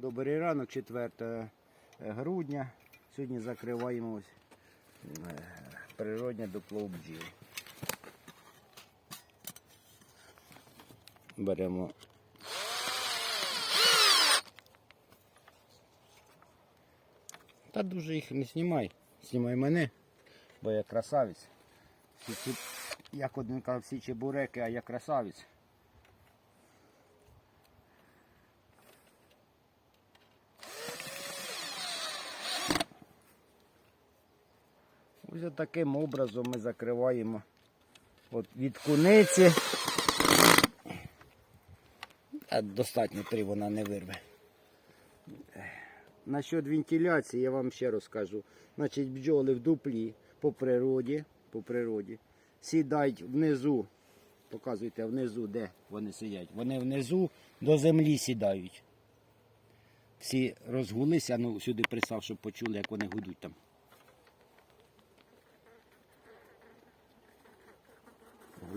Добрий ранок, 4 грудня. Сьогодні закриваємо ось, е, природне дупло бджіл. Беремо. Та дуже їх не знімай. Знімай мене, бо я красавець. Як один казав, всі чебуреки, а я красавець. Ось таким образом ми закриваємо от від куниці. Достатньо три вона не вирве. Насчет вентиляції я вам ще розкажу. Значить, бджоли в дуплі по природі, по природі сідають внизу. Показуйте внизу, де вони сидять. Вони внизу до землі сідають. Всі розгулися, ну сюди пристав, щоб почули, як вони гудуть там.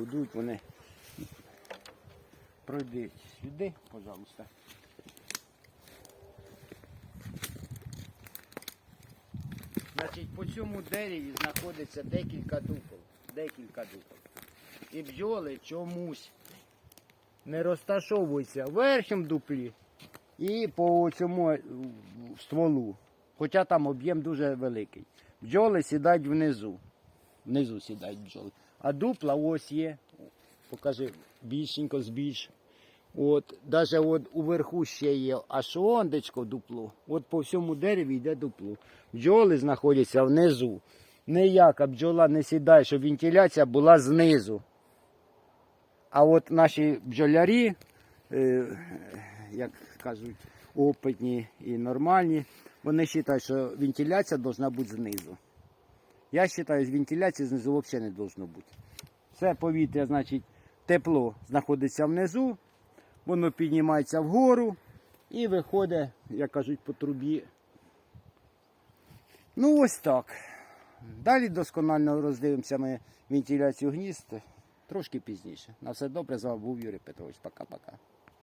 Гудуть вони. Пройдіть сюди, пожалуйста. Значить, по цьому дереві знаходиться декілька дупел. Декілька дупел. І бджоли чомусь не розташовуються в верхньому дуплі і по цьому е, стволу. Хоча там об'єм дуже великий. Бджоли сідають внизу. Внизу сідають бджоли. А дупла ось є. Покажи більшенько збільш. От, навіть от уверху ще є аж ондечко дупло. От по всьому дереві йде дупло. Бджоли знаходяться внизу. Ніяка бджола не сідає, щоб вентиляція була знизу. А от наші бджолярі, е, як кажуть, опитні і нормальні, вони вважають, що вентиляція повинна бути знизу. Я вважаю, вентиляції знизу взагалі не повинно бути. Це повітря, значить, тепло знаходиться внизу, воно піднімається вгору і виходить, як кажуть, по трубі. Ну ось так. Далі досконально роздивимося ми вентиляцію гнізд трошки пізніше. На все добре, з вами був Юрій Петрович. Пока-пока.